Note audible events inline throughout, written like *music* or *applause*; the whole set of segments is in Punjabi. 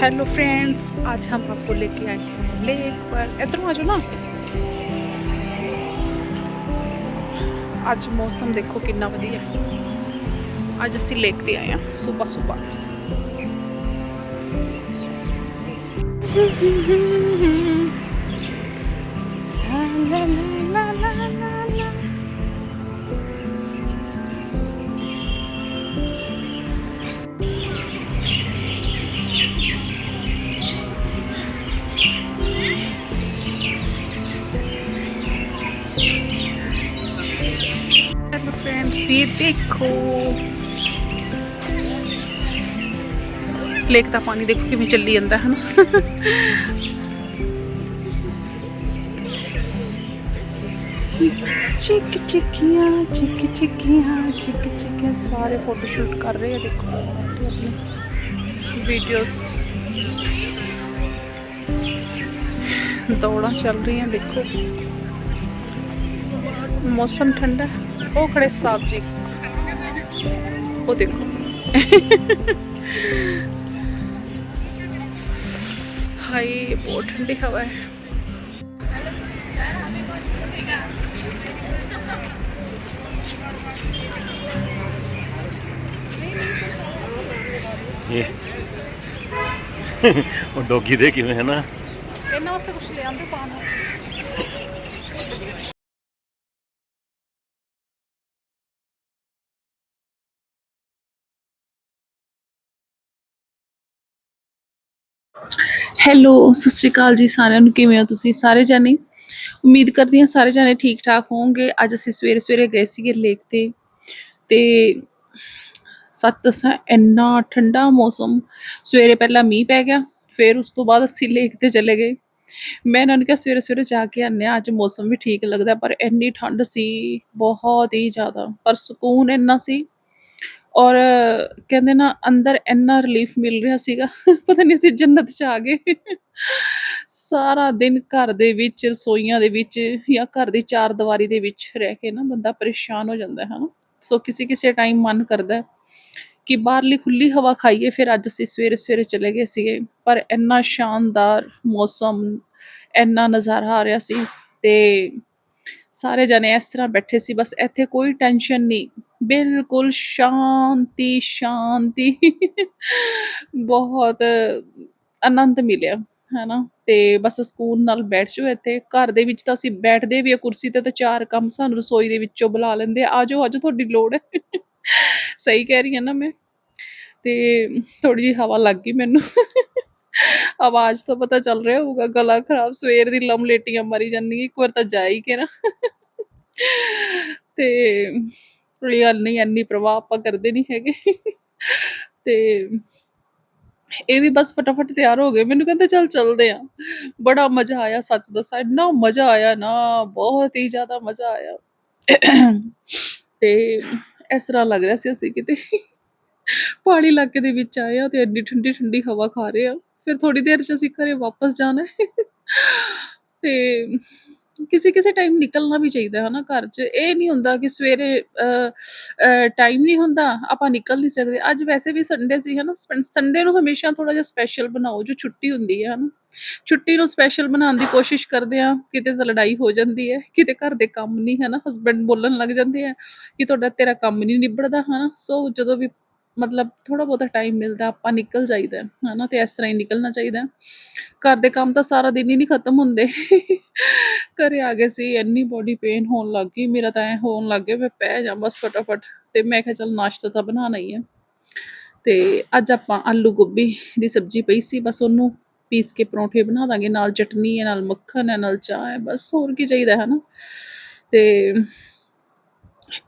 हेलो फ्रेंड्स आज हम आपको लेके आए हैं लेक पर इधर आ जाओ ना ਅੱਜ ਮੌਸਮ ਦੇਖੋ ਕਿੰਨਾ ਵਧੀਆ ਅੱਜ ਅਸੀਂ ਲੇਕ ਤੇ ਆਏ ਹਾਂ ਸਵੇਰ ਸਵੇਰ ਲਾ ਲਾ ਲਾ ਲਾ *laughs* ਤੁਸੀਂ ਦੇਖੋ। ਲੇਕ ਦਾ ਪਾਣੀ ਦੇਖੋ ਕਿਵੇਂ ਚੱਲੀ ਜਾਂਦਾ ਹੈ ਨਾ ਚਿਕ ਚਿਕੀਆਂ ਚਿਕ ਚਿਕੀਆਂ ਚਿਕ ਚਿਕੀਆਂ। ਸਾਰੇ ਫੋਟੋ ਸ਼ੂਟ ਕਰ ਰਹੇ ਆ, ਦੇਖੋ। ਆਪਣੀ ਵੀਡੀਓਜ਼ ਦੌੜਾਂ ਚੱਲ ਰਹੀਆਂ, ਦੇਖੋ। ਮੌਸਮ ਠੰਡਾ। ਉਹ ਖੜੇ ਸਾਹਿਬ ਜੀ। ਉਹ ਦੇਖੋ। ਹਾਈ ਬਹੁਤ ਠੰਡੀ ਹਵਾ ਹੈ। ਇਹ। ਉਹ ਡੋਗੀ ਦੇ ਕਿਵੇਂ ਹੈ ਨਾ? ਇਹਨਾਂ ਵਾਸਤੇ ਕੁਝ ਲੈ ਆਂਦੇ ਪਾਣਾ ਹੈਲੋ, ਸਤਿ ਸ਼੍ਰੀ ਅਕਾਲ ਜੀ ਸਾਰਿਆਂ ਨੂੰ, ਕਿਵੇਂ ਹੋ ਤੁਸੀਂ ਸਾਰੇ ਜਾਣੇ? ਉਮੀਦ ਕਰਦੀ ਹਾਂ ਸਾਰੇ ਜਾਣੇ ਠੀਕ ਠਾਕ ਹੋਵੋਗੇ। ਅੱਜ ਅਸੀਂ ਸਵੇਰੇ ਸਵੇਰੇ ਗਏ ਸੀਗੇ ਲੇਕ ਤੇ ਤੇ ਸੱਤ ਦੱਸਾਂ, ਇੰਨਾ ਠੰਡਾ ਮੌਸਮ, ਸਵੇਰੇ ਪਹਿਲਾਂ ਮੀਂਹ ਪੈ ਗਿਆ, ਫਿਰ ਉਸ ਤੋਂ ਬਾਅਦ ਅਸੀਂ ਲੇਕ ਤੇ ਚਲੇ ਗਏ। ਮੈਂ ਇਹਨਾਂ ਨੂੰ ਕਿਹਾ ਸਵੇਰੇ ਸਵੇਰੇ ਜਾ ਕੇ ਆਉਂਦੇ ਹਾਂ, ਅੱਜ ਮੌਸਮ ਵੀ ਠੀਕ ਲੱਗਦਾ, ਪਰ ਇੰਨੀ ਠੰਡ ਸੀ, ਬਹੁਤ ਹੀ ਜ਼ਿਆਦਾ, ਪਰ ਸਕੂਨ ਇੰਨਾ ਸੀ। ਔਰ ਕਹਿੰਦੇ ਨਾ ਅੰਦਰ ਇੰਨਾ ਰਿਲੀਫ ਮਿਲ ਰਿਹਾ ਸੀਗਾ। ਪਤਾ ਨਹੀਂ ਅਸੀਂ ਜੰਨਤ 'ਚ ਆ ਗਏ। ਸਾਰਾ ਦਿਨ ਘਰ ਦੇ ਵਿੱਚ, ਰਸੋਈਆਂ ਦੇ ਵਿੱਚ ਜਾਂ ਘਰ ਦੀ ਚਾਰਦੀਵਾਰੀ ਦੇ ਵਿੱਚ ਰਹਿ ਕੇ ਨਾ ਬੰਦਾ ਪਰੇਸ਼ਾਨ ਹੋ ਜਾਂਦਾ ਹੈ ਨਾ। ਸੋ ਕਿਸੇ ਕਿਸੇ ਟਾਈਮ ਮਨ ਕਰਦਾ ਹੈ ਕਿ ਬਾਹਰਲੀ ਖੁੱਲੀ ਹਵਾ ਖਾਈਏ, ਫਿਰ ਅੱਜ ਅਸੀਂ ਸਵੇਰੇ ਸਵੇਰੇ ਚਲੇ ਗਏ ਸੀਗੇ। ਪਰ ਇੰਨਾ ਸ਼ਾਨਦਾਰ ਮੌਸਮ, ਇੰਨਾ ਨਜ਼ਾਰਾ ਆ ਰਿਹਾ ਸੀ ਤੇ ਸਾਰੇ ਜਣੇ ਇਸ ਤਰ੍ਹਾਂ ਬੈਠੇ ਸੀ। ਬਸ ਇੱਥੇ ਕੋਈ ਟੈਨਸ਼ਨ ਨਹੀਂ ਬਿਲਕੁਲ ਸ਼ਾਂਤੀ ਸ਼ਾਂਤੀ। ਬਹੁਤ ਆਨੰਦ ਮਿਲਿਆ ਹੈ ਨਾ ਤੇ ਬਸ ਸਕੂਨ ਨਾਲ ਬੈਠ ਜਾਓ ਇੱਥੇ। ਘਰ ਦੇ ਵਿੱਚ ਤਾਂ ਅਸੀਂ ਬੈਠਦੇ ਵੀ ਆ, ਕੁਰਸੀ ਤੇ ਤਾਂ ਚਾਰ ਕੰਮ ਸਾਨੂੰ ਰਸੋਈ ਦੇ ਵਿੱਚੋਂ ਬੁਲਾ ਲੈਂਦੇ ਆ। ਆਜੋ ਆਜੋ ਤੁਹਾਡੀ ਲੋੜ ਹੈ। ਸਹੀ ਕਹਿ ਰਹੀ ਹਾਂ ਨਾ ਮੈਂ। ਤੇ ਥੋੜ੍ਹੀ ਜਿਹੀ ਹਵਾ ਲੱਗ ਗਈ ਮੈਨੂੰ। ਆਵਾਜ਼ ਤੋਂ ਪਤਾ ਚੱਲ ਰਿਹਾ ਹੋਊਗਾ, ਗਲਾ ਖਰਾਬ, ਸਵੇਰ ਦੀ ਲਮਲੇਟੀਆਂ ਮਾਰੀ ਜਾਂਦੀ ਇੱਕ ਵਾਰ ਤਾਂ ਜਾ ਹੀ ਕੇ ਨਾ। ਤੇ ਕੋਈ ਨਹੀਂ, ਇੰਨੀ ਪ੍ਰਵਾਹ ਆਪਾਂ ਕਰਦੇ ਨਹੀਂ ਹੈਗੇ। ਤੇ ਇਹ ਵੀ ਬਸ ਫਟਾਫਟ ਤਿਆਰ ਹੋ ਗਏ। ਮੈਨੂੰ ਕਹਿੰਦੇ, ਚੱਲ ਚੱਲਦੇ ਆ। ਬੜਾ ਮਜ਼ਾ ਆਇਆ, ਸੱਚ ਦੱਸਾਂ, ਇੰਨਾ ਮਜ਼ਾ ਆਇਆ ਨਾ, ਬਹੁਤ ਹੀ ਜ਼ਿਆਦਾ ਮਜ਼ਾ ਆਇਆ। ਤੇ ਇਸ ਤਰ੍ਹਾਂ ਲੱਗ ਰਿਹਾ ਸੀ ਅਸੀਂ ਕਿਤੇ। ਪਹਾੜੀ ਇਲਾਕੇ ਦੇ ਵਿੱਚ ਆਏ ਆ ਤੇ ਇੰਨੀ ਠੰਡੀ ਠੰਡੀ ਹਵਾ ਖਾ ਰਹੇ ਆ। ਫਿਰ ਥੋੜੀ ਦੇਰ ਚ ਅਸੀਂ ਘਰੇ ਵਾਪਸ ਜਾਣਾ ਹੈ। ਤੇ ਕਿਸੇ ਕਿਸੇ ਟਾਈਮ ਨਿਕਲਣਾ ਵੀ ਚਾਹੀਦਾ ਹੈ ਨਾ ਘਰ 'ਚ। ਇਹ ਨਹੀਂ ਹੁੰਦਾ ਕਿ ਸਵੇਰੇ ਟਾਈਮ ਨਹੀਂ ਹੁੰਦਾ, ਆਪਾਂ ਨਿਕਲ ਨਹੀਂ ਸਕਦੇ। ਅੱਜ ਵੈਸੇ ਵੀ ਸੰਡੇ ਸੀ ਹੈ ਨਾ ਸੰਡੇ ਨੂੰ ਹਮੇਸ਼ਾ ਥੋੜਾ ਜਿਹਾ ਸਪੈਸ਼ਲ ਬਣਾਓ, ਜੋ ਛੁੱਟੀ ਹੁੰਦੀ ਹੈ ਹੈ ਨਾ ਛੁੱਟੀ ਨੂੰ ਸਪੈਸ਼ਲ ਬਣਾਉਣ ਦੀ ਕੋਸ਼ਿਸ਼ ਕਰਦੇ ਆ ਕਿਤੇ ਤਾਂ ਲੜਾਈ ਹੋ ਜਾਂਦੀ ਹੈ, ਕਿਤੇ ਘਰ ਦੇ ਕੰਮ ਨਹੀਂ ਹੈ ਨਾ ਹਸਬੰਡ ਬੋਲਣ ਲੱਗ ਜਾਂਦੇ ਆ ਕਿ ਤੁਹਾਡਾ ਤੇਰਾ ਕੰਮ ਨਹੀਂ ਨਿਬੜਦਾ ਹੈ ਨਾ ਸੋ ਜਦੋਂ ਵੀ ਮਤਲਬ ਥੋੜਾ ਬਹੁਤਾ ਟਾਈਮ ਮਿਲਦਾ, ਆਪਾਂ ਨਿਕਲ ਜਾਈਦਾ ਹੈ ਨਾ ਤੇ ਇਸ ਤਰ੍ਹਾਂ ਹੀ ਨਿਕਲਣਾ ਚਾਹੀਦਾ ਹੈ। ਘਰ ਦੇ ਕੰਮ ਤਾਂ ਸਾਰਾ ਦਿਨ ਹੀ ਨਹੀਂ ਖਤਮ ਹੁੰਦੇ। ਘਰੇ ਆ ਗਏ ਸੀ, ਇੰਨੀ ਬੋਡੀ ਪੇਨ ਹੋਣ ਲੱਗ ਗਈ, ਮੇਰਾ ਤਾਂ ਐਂ ਹੋਣ ਲੱਗ ਗਿਆ, ਮੈਂ ਪੈ ਜਾ ਬਸ ਫਟਾਫਟ, ਤੇ ਮੈਂ ਕਿਹਾ ਚੱਲ ਨਾਸ਼ਤਾ ਤਾਂ ਬਣਾਉਣਾ ਹੀ ਹੈ। ਤੇ ਅੱਜ ਆਪਾਂ ਆਲੂ ਗੋਭੀ ਦੀ ਸਬਜ਼ੀ ਪਈ ਸੀ, ਬਸ ਉਹਨੂੰ ਪੀਸ ਕੇ ਪਰੌਂਠੇ ਬਣਾ ਦਾਂਗੇ, ਨਾਲ ਚਟਨੀ ਹੈ, ਨਾਲ ਮੱਖਣ ਹੈ, ਨਾਲ ਚਾਹ ਹੈ, ਬਸ ਹੋਰ ਕੀ ਚਾਹੀਦਾ ਹੈ ਨਾ ਤੇ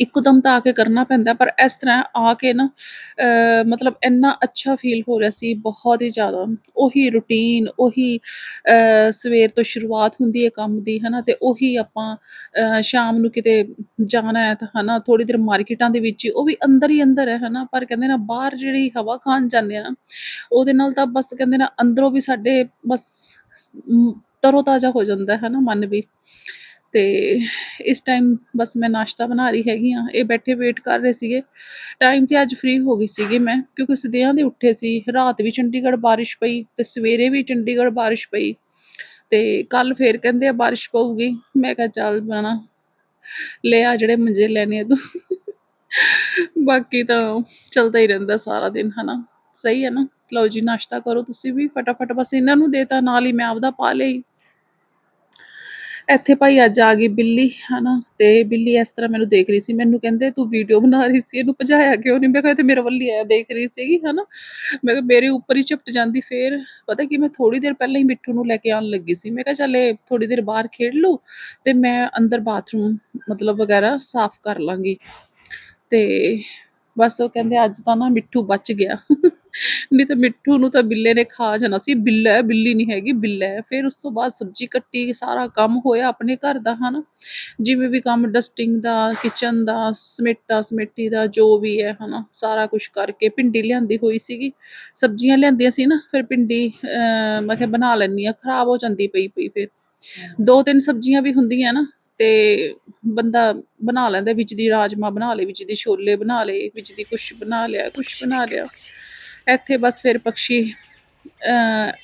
ਇੱਕਦਮ ਤਾਂ ਆ ਕੇ ਕਰਨਾ ਪੈਂਦਾ ਪਰ ਇਸ ਤਰ੍ਹਾਂ ਆ ਕੇ ਨਾ ਅ, ਮਤਲਬ ਇੰਨਾ ਅੱਛਾ ਫੀਲ ਹੋ ਰਿਹਾ ਸੀ ਬਹੁਤ ਹੀ ਜ਼ਿਆਦਾ। ਉਹੀ ਰੂਟੀਨ ਉਹੀ ਅ, ਸਵੇਰ ਤੋਂ ਸ਼ੁਰੂਆਤ ਹੁੰਦੀ ਹੈ ਕੰਮ ਦੀ ਹੈ ਨਾ ਤੇ ਉਹੀ ਆਪਾਂ ਅ, ਸ਼ਾਮ ਨੂੰ ਕਿਤੇ ਜਾਣਾ ਹੈ ਤਾਂ ਹੈ ਨਾ ਥੋੜੀ ਦੇਰ ਮਾਰਕੀਟਾਂ ਦੇ ਵਿੱਚ ਹੀ, ਉਹ ਵੀ ਅੰਦਰ ਹੀ ਅੰਦਰ ਹੈ ਹੈ ਨਾ ਪਰ ਕਹਿੰਦੇ ਨਾ ਬਾਹਰ ਜਿਹੜੀ ਹਵਾ ਖਾਣ ਜਾਂਦੇ ਆ ਨਾ ਉਹਦੇ ਨਾਲ ਤਾਂ ਬਸ ਕਹਿੰਦੇ ਨਾ ਅੰਦਰੋਂ ਵੀ ਸਾਡੇ ਬਸ ਮ, ਤਰੋ ਤਾਜ਼ਾ ਹੋ ਜਾਂਦਾ ਹੈ ਨਾ ਮਨ ਵੀ। ਤੇ ਇਸ ਟਾਈਮ ਬਸ ਮੈਂ ਨਾਸ਼ਤਾ ਬਣਾ ਰਹੀ ਹੈਗੀ ਆ ਇਹ ਬੈਠੇ ਵੇਟ ਕਰ ਰਹੇ ਸੀਗੇ। ਟਾਈਮ ਤੇ ਅੱਜ ਫ੍ਰੀ ਹੋ ਗਈ ਸੀਗੀ ਮੈਂ, ਕਿਉਂਕਿ ਸਦਿਆਂ ਦੇ ਉੱਠੇ ਸੀ। ਰਾਤ ਵੀ ਚੰਡੀਗੜ੍ਹ ਬਾਰਿਸ਼ ਪਈ ਤੇ ਸਵੇਰੇ ਵੀ ਚੰਡੀਗੜ੍ਹ ਬਾਰਿਸ਼ ਪਈ। ਤੇ ਕੱਲ ਫੇਰ ਕਹਿੰਦੇ ਆ ਬਾਰਿਸ਼ ਪਊਗੀ। ਮੈਂ ਕਿਹਾ ਚੱਲ ਬਣਾ, ਲੈ ਆ ਜਿਹੜੇ ਮੰਜੇ ਲੈਣੇ ਤੂੰ। ਬਾਕੀ ਤਾਂ ਚੱਲਦਾ ਹੀ ਰਹਿੰਦਾ ਸਾਰਾ ਦਿਨ, ਹਨਾ? ਸਹੀ ਹੈ ਨਾ? ਲਓ ਜੀ, ਨਾਸ਼ਤਾ ਕਰੋ ਤੁਸੀਂ ਵੀ। ਫਟਾਫਟ ਬਸ ਇਹਨਾਂ ਨੂੰ ਦੇਤਾ, ਨਾਲ ਹੀ ਮੈਂ ਆਪਦਾ ਪਾ ਲਈ ਇੱਥੇ ਭਾਈ ਅੱਜ ਆ ਗਈ ਬਿੱਲੀ, ਹਨਾ? ਤੇ ਬਿੱਲੀ ਇਸ ਤਰ੍ਹਾਂ ਮੈਨੂੰ ਦੇਖ ਰਹੀ ਸੀ। ਮੈਨੂੰ ਕਹਿੰਦੇ, ਤੂੰ ਵੀਡੀਓ ਬਣਾ ਰਹੀ ਸੀ, ਇਹਨੂੰ ਭਜਾਇਆ ਕਿਉਂ ਨਹੀਂ? ਮੈਂ ਕਿਹਾ ਇਹ ਤੇ ਮੇਰੇ ਵੱਲ ਹੀ ਆਇਆ ਦੇਖ ਰਹੀ ਸੀਗੀ, ਹਨਾ? ਮੈਂ ਕਿਹਾ, ਮੇਰੇ ਉੱਪਰ ਹੀ ਝਪਟ ਜਾਂਦੀ ਫੇਰ। ਪਤਾ ਕਿ, ਮੈਂ ਥੋੜੀ ਦੇਰ ਪਹਿਲਾਂ ਹੀ ਮਿੱਠੂ ਨੂੰ ਲੈ ਕੇ ਆਉਣ ਲੱਗੀ ਸੀ। ਮੈਂ ਕਿਹਾ, ਚੱਲ ਇਹ ਥੋੜੀ ਦੇਰ ਬਾਹਰ ਖੇਡ ਲੂ ਤੇ ਮੈਂ ਅੰਦਰ ਬਾਥਰੂਮ ਮਤਲਬ ਵਗੈਰਾ ਸਾਫ਼ ਕਰ ਲਾਂਗੀ। ਤੇ ਬਸ ਉਹ ਕਹਿੰਦੇ, ਅੱਜ ਤਾਂ ਨਾ ਮਿੱਠੂ ਬਚ ਗਿਆ। ਨਹੀਂ ਤਾਂ ਮਿੱਠੂ ਨੂੰ ਤਾਂ ਬਿੱਲੇ ਨੇ ਖਾ ਜਾਣਾ ਸੀ। ਬਿੱਲਾ ਹੈ ਬਿੱਲੀ ਨਹੀਂ ਹੈਗੀ ਬਿੱਲਾ। ਹੈ ਫਿਰ ਉਸ ਤੋਂ ਬਾਅਦ ਸਬਜ਼ੀ ਕੱਟੀ ਸਾਰਾ ਕੰਮ ਹੋਇਆ ਆਪਣੇ ਘਰ ਦਾ ਹਨਾ। ਜਿਵੇਂ ਵੀ ਕੰਮ ਡਸਟਿੰਗ ਦਾ ਕਿਚਨ ਦਾ ਸਮੇਟਾ ਸਮੇਟੀ ਦਾ ਜੋ ਵੀ ਹੈ ਹਨਾ। ਸਾਰਾ ਕੁਝ ਕਰਕੇ ਭਿੰਡੀ ਲਿਆਂਦੀ ਹੋਈ ਸੀਗੀ। ਸਬਜ਼ੀਆਂ ਲਿਆਂਦੀਆਂ ਸੀ ਨਾ ਫਿਰ ਭਿੰਡੀ ਅਹ, ਮੈਂ ਕਿਹਾ ਬਣਾ ਲੈਣੀ ਆ ਖਰਾਬ ਹੋ ਜਾਂਦੀ ਪਈ ਪਈ ਫਿਰ। ਦੋ ਤਿੰਨ ਸਬਜ਼ੀਆਂ ਵੀ ਹੁੰਦੀਆਂ ਨਾ ਤੇ ਬੰਦਾ ਬਣਾ ਲੈਂਦਾ ਵਿੱਚ ਦੀ ਰਾਜਮਾ ਬਣਾ ਲੇ ਵਿੱਚ ਦੀ ਛੋਲੇ ਬਣਾ ਲੇ ਵਿੱਚ ਦੀ ਕੁਛ ਬਣਾ ਲਿਆ ਕੁਛ ਬਣਾ ਲਿਆ। ਇੱਥੇ ਬਸ ਫਿਰ ਪੰਛੀ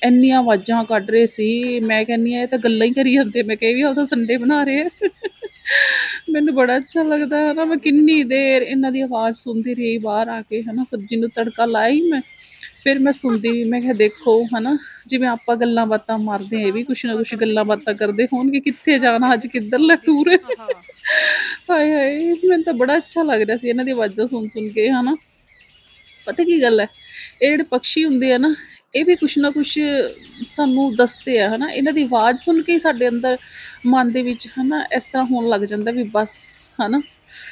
ਇੰਨੀਆਂ ਆਵਾਜ਼ਾਂ ਕੱਢ ਰਹੇ ਸੀ। ਮੈਂ ਕਹਿੰਨੀ ਆ ਇਹ ਤਾਂ ਗੱਲਾਂ ਹੀ ਕਰੀ ਜਾਂਦੇ। ਮੈਂ ਕਹੀ ਵੀ ਉਹ ਤਾਂ ਸੰਡੇ ਬਣਾ ਰਹੇ ਆ। ਮੈਨੂੰ ਬੜਾ ਅੱਛਾ ਲੱਗਦਾ ਹੈ ਨਾ ਮੈਂ ਕਿੰਨੀ ਦੇਰ ਇਹਨਾਂ ਦੀ ਆਵਾਜ਼ ਸੁਣਦੀ ਰਹੀ ਬਾਹਰ ਆ ਕੇ ਹਨਾ। ਸਬਜ਼ੀ ਨੂੰ ਤੜਕਾ ਲਾਈ ਮੈਂ। ਫਿਰ ਮੈਂ ਸੁਣਦੀ ਰਹੀ, ਮੈਂ ਕਿਹਾ ਦੇਖੋ ਹਨਾ ਜਿਵੇਂ ਆਪਾਂ ਗੱਲਾਂ ਬਾਤਾਂ ਮਾਰਦੇ ਆ ਇਹ ਵੀ ਕੁਛ ਨਾ ਕੁਛ ਗੱਲਾਂ ਬਾਤਾਂ ਕਰਦੇ ਹੋਣਗੇ। ਕਿੱਥੇ ਜਾਣਾ ਅੱਜ ਕਿੱਧਰਲਾ ਟੂਰ ਹੈ ਹਾਏ ਹਾਏ ਮੈਨੂੰ ਤਾਂ ਬੜਾ ਅੱਛਾ ਲੱਗ ਰਿਹਾ ਸੀ ਇਹਨਾਂ ਦੀ ਆਵਾਜ਼ਾਂ ਸੁਣ ਸੁਣ ਕੇ ਹਨਾ। ਪਤਾ ਕੀ ਗੱਲ ਹੈ? ਇਹ ਜਿਹੜੇ ਪੰਛੀ ਹੁੰਦੇ ਆ ਨਾ, ਇਹ ਵੀ ਕੁਛ ਨਾ ਕੁਛ ਸਾਨੂੰ ਦੱਸਦੇ ਆ, ਹਨਾ? ਇਹਨਾਂ ਦੀ ਆਵਾਜ਼ ਸੁਣ ਕੇ ਹੀ ਸਾਡੇ ਅੰਦਰ ਮਨ ਦੇ ਵਿੱਚ, ਹਨਾ, ਇਸ ਤਰ੍ਹਾਂ ਹੋਣ ਲੱਗ ਜਾਂਦਾ ਵੀ ਬਸ, ਹਨਾ?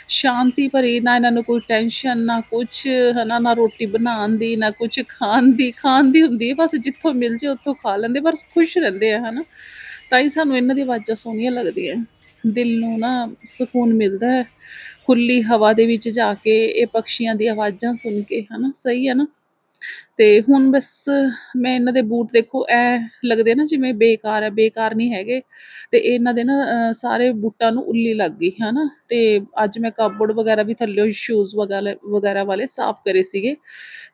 ਸ਼ਾਂਤੀ ਭਰੀ, ਨਾ ਇਹਨਾਂ ਨੂੰ ਕੋਈ ਟੈਨਸ਼ਨ ਨਾ ਕੁਛ, ਹਨਾ? ਨਾ ਰੋਟੀ ਬਣਾਉਣ ਦੀ, ਨਾ ਕੁਛ ਖਾਣ ਦੀ ਖਾਣ ਦੀ ਹੁੰਦੀ ਹੈ, ਬਸ ਜਿੱਥੋਂ ਮਿਲ ਜੇ ਉੱਥੋਂ ਖਾ ਲੈਂਦੇ ਪਰ ਖੁਸ਼ ਰਹਿੰਦੇ ਆ, ਹਨਾ? ਤਾਂ ਹੀ ਸਾਨੂੰ ਇਹਨਾਂ ਦੀ ਆਵਾਜ਼ਾਂ ਸੋਹਣੀਆਂ ਲੱਗਦੀਆਂ। ਦਿਲ ਨੂੰ ਨਾ ਸਕੂਨ ਮਿਲਦਾ ਹੈ ਖੁੱਲੀ ਹਵਾ ਦੇ ਵਿੱਚ ਜਾ ਕੇ, ਇਹ ਪੰਛੀਆਂ ਦੀ ਆਵਾਜ਼ਾਂ ਸੁਣ ਕੇ, ਹਨਾ? ਸਹੀ ਹੈ ਨਾ? ਤੇ ਹੁਣ ਬਸ ਮੈਂ ਇਹਨਾਂ ਦੇ ਬੂਟ ਦੇਖੋ ਐ ਲੱਗਦੇ ਨਾ ਜਿਵੇਂ ਬੇਕਾਰ ਹੈ ਬੇਕਾਰ ਨਹੀਂ ਹੈਗੇ। ਤੇ ਇਹਨਾਂ ਦੇ ਨਾ ਅਹ, ਸਾਰੇ ਬੂਟਾਂ ਨੂੰ ਉੱਲੀ ਲੱਗ ਗਈ ਹੈ ਨਾ ਤੇ ਅੱਜ ਮੈਂ ਕਪਬੋਰਡ ਵਗੈਰਾ ਵੀ ਥੱਲੇ ਸ਼ੂਜ਼ ਵਗੈਰਾ ਵਗੈਰਾ ਵਾਲੇ ਸਾਫ਼ ਕਰੇ ਸੀਗੇ।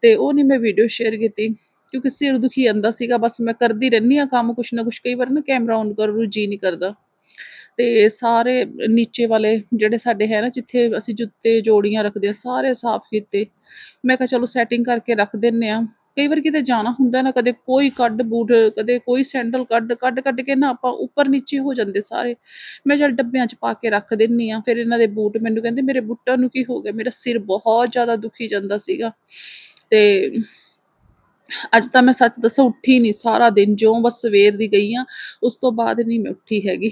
ਤੇ ਉਹ ਨਹੀਂ ਮੈਂ ਵੀਡੀਓ ਸ਼ੇਅਰ ਕੀਤੀ ਕਿਉਂਕਿ ਸਿਰ ਦੁਖੀ ਜਾਂਦਾ ਸੀਗਾ। ਬਸ ਮੈਂ ਕਰਦੀ ਰਹਿੰਦੀ ਆ ਕੰਮ ਕੁਛ ਨਾ ਕੁਛ ਕਈ ਵਾਰ ਨਾ ਕੈਮਰਾ ਔਨ ਕਰਨ ਨੂੰ ਜੀ ਨਹੀਂ ਕਰਦਾ। ਤੇ ਸਾਰੇ ਨੀਚੇ ਵਾਲੇ ਜਿਹੜੇ ਸਾਡੇ ਹੈ ਨਾ, ਜਿੱਥੇ ਅਸੀਂ ਜੁੱਤੇ, ਜੋੜੀਆਂ ਰੱਖਦੇ ਹਾਂ, ਸਾਰੇ ਸਾਫ਼ ਕੀਤੇ। ਮੈਂ ਕਿਹਾ ਚਲੋ ਸੈਟਿੰਗ ਕਰਕੇ ਰੱਖ ਦਿੰਦੇ ਹਾਂ। ਕਈ ਵਾਰ ਕਿਤੇ ਜਾਣਾ ਹੁੰਦਾ ਨਾ, ਕਦੇ ਕੋਈ ਕੱਢ ਬੂਟ, ਕਦੇ ਕੋਈ ਸੈਂਡਲ ਕੱਢ ਕੱਢ ਕੱਢ ਕੇ ਨਾ ਆਪਾਂ ਉੱਪਰ ਨੀਚੇ ਹੋ ਜਾਂਦੇ ਸਾਰੇ। ਮੈਂ ਜਦ ਡੱਬਿਆਂ 'ਚ ਪਾ ਕੇ ਰੱਖ ਦਿੰਦੀ ਹਾਂ। ਫਿਰ ਇਹਨਾਂ ਦੇ ਬੂਟ ਮੈਨੂੰ ਕਹਿੰਦੇ, ਮੇਰੇ ਬੂਟਾਂ ਨੂੰ ਕੀ ਹੋ ਗਿਆ? ਮੇਰਾ ਸਿਰ ਬਹੁਤ ਜ਼ਿਆਦਾ ਦੁਖੀ ਜਾਂਦਾ ਸੀਗਾ। ਅਤੇ ਅੱਜ ਤਾਂ ਮੈਂ ਸੱਚ ਦੱਸਾਂ ਉੱਠੀ ਨਹੀਂ ਸਾਰਾ ਦਿਨ ਜਿਉਂ ਬਸ ਸਵੇਰ ਦੀ ਗਈ ਆ, ਉਸ ਤੋਂ ਬਾਅਦ ਨਹੀਂ ਮੈਂ ਉੱਠੀ ਹੈਗੀ।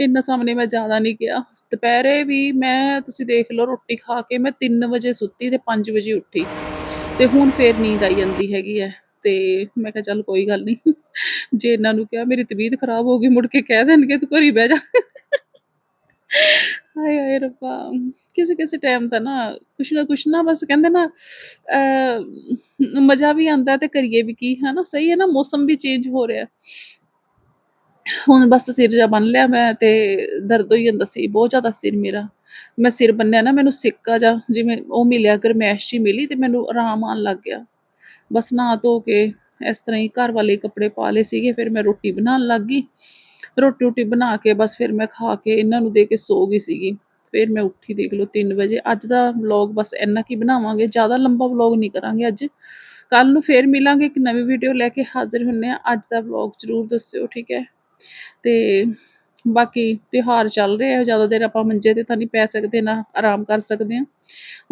ਇੰਨਾ ਸਾਹਮਣੇ ਮੈਂ ਜ਼ਿਆਦਾ ਨਹੀਂ ਗਿਆ। ਦੁਪਹਿਰੇ ਵੀ ਮੈਂ, ਤੁਸੀਂ ਦੇਖ ਲਓ ਰੋਟੀ ਖਾ ਕੇ ਮੈਂ 3 ਵਜੇ ਸੁੱਤੀ ਤੇ 5 ਵਜੇ ਉੱਠੀ। ਤੇ ਹੁਣ ਫੇਰ ਨੀਂਦ ਆਈ ਜਾਂਦੀ ਹੈਗੀ ਹੈ ਤੇ ਮੈਂ ਕਿਹਾ ਚੱਲ ਕੋਈ ਗੱਲ ਨਹੀਂ ਜੇ ਇਹਨਾਂ ਨੂੰ ਕਿਹਾ ਮੇਰੀ ਤਬੀਅਤ ਖਰਾਬ ਹੋ ਗਈ ਮੁੜ ਕੇ ਕਹਿ ਦੇਣਗੇ ਤੂੰ ਘਰੀ ਬਹਿ ਜਾ। ਹਾਏ ਹਾਏ ਰੱਬਾ। ਕਿਸੇ ਕਿਸੇ ਟਾਈਮ ਤਾਂ ਨਾ ਕੁਛ ਨਾ ਕੁਛ ਨਾ ਬਸ ਕਹਿੰਦੇ ਨਾ, ਅਹ, ਮਜ਼ਾ ਵੀ ਆਉਂਦਾ ਤੇ ਕਰੀਏ ਵੀ ਕੀ, ਹਨਾ? ਸਹੀ ਹੈ ਨਾ, ਮੌਸਮ ਵੀ ਚੇਂਜ ਹੋ ਰਿਹਾ। ਹੁਣ ਬਸ ਸਿਰ ਜਾ ਬੰਨ ਲਿਆ ਮੈਂ ਤੇ ਦਰਦ ਹੋਈ ਜਾਂਦਾ ਸੀ, ਬਹੁਤ ਜ਼ਿਆਦਾ ਸਿਰ ਮੇਰਾ। ਮੈਂ ਸਿਰ ਬੰਨਿਆ ਨਾ, ਮੈਨੂੰ ਸਿੱਕਾ ਜਾ ਜਿਵੇਂ ਉਹ ਮਿਲਿਆ, ਗਰਮੈਸ਼ ਜੀ ਮਿਲੀ ਤੇ ਮੈਨੂੰ ਆਰਾਮ ਆਉਣ ਲੱਗ ਗਿਆ। ਬਸ ਨਹਾ ਧੋ ਕੇ ਇਸ ਤਰ੍ਹਾਂ ਹੀ ਘਰ ਵਾਲੇ ਕੱਪੜੇ ਪਾ ਲਏ ਸੀਗੇ, ਫਿਰ ਮੈਂ ਰੋਟੀ ਬਣਾਉਣ ਲੱਗ ਗਈ। ਰੋਟੀ ਰੋਟੀ ਬਣਾ ਕੇ ਬਸ ਫਿਰ ਮੈਂ ਖਾ ਕੇ ਇਹਨਾਂ ਨੂੰ ਦੇ ਕੇ ਸੋ ਗਈ ਸੀਗੀ। ਫਿਰ ਮੈਂ ਉੱਠੀ ਦੇਖ ਲਓ 3 ਵਜੇ। ਅੱਜ ਦਾ ਵਲੌਗ ਬਸ ਇੰਨਾ ਕੀ ਬਣਾਵਾਂਗੇ, ਜ਼ਿਆਦਾ ਲੰਬਾ ਵਲੌਗ ਨਹੀਂ ਕਰਾਂਗੇ ਅੱਜ। ਕੱਲ ਨੂੰ ਫੇਰ ਮਿਲਾਂਗੇ ਇੱਕ ਨਵੀਂ ਵੀਡੀਓ ਲੈ ਕੇ ਹਾਜ਼ਰ ਹੁੰਨੇ ਆ। ਅੱਜ ਦਾ ਵਲੌਗ ਜ਼ਰੂਰ ਦੱਸਿਓ, ਠੀਕ ਹੈ? ਤੇ ਬਾਕੀ ਤਿਉਹਾਰ ਚੱਲ ਰਿਹਾ ਆ, ਜ਼ਿਆਦਾ ਦੇਰ ਆਪਾਂ ਮੰਜੇ ਤੇ ਤਾਂ ਨਹੀਂ ਪੈ ਸਕਦੇ ਨਾ ਆਰਾਮ ਕਰ ਸਕਦੇ ਆ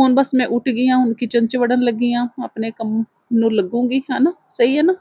ਹੁਣ ਬਸ ਮੈਂ ਉੱਠ ਗਈ ਹਾਂ, ਹੁਣ ਕਿਚਨ 'ਚ ਵੜਨ ਲੱਗੀ ਹਾਂ। ਆਪਣੇ ਕੰਮ ਨੂੰ ਲੱਗੂੰਗੀ, ਹਨਾ? ਸਹੀ ਹੈ ਨਾ?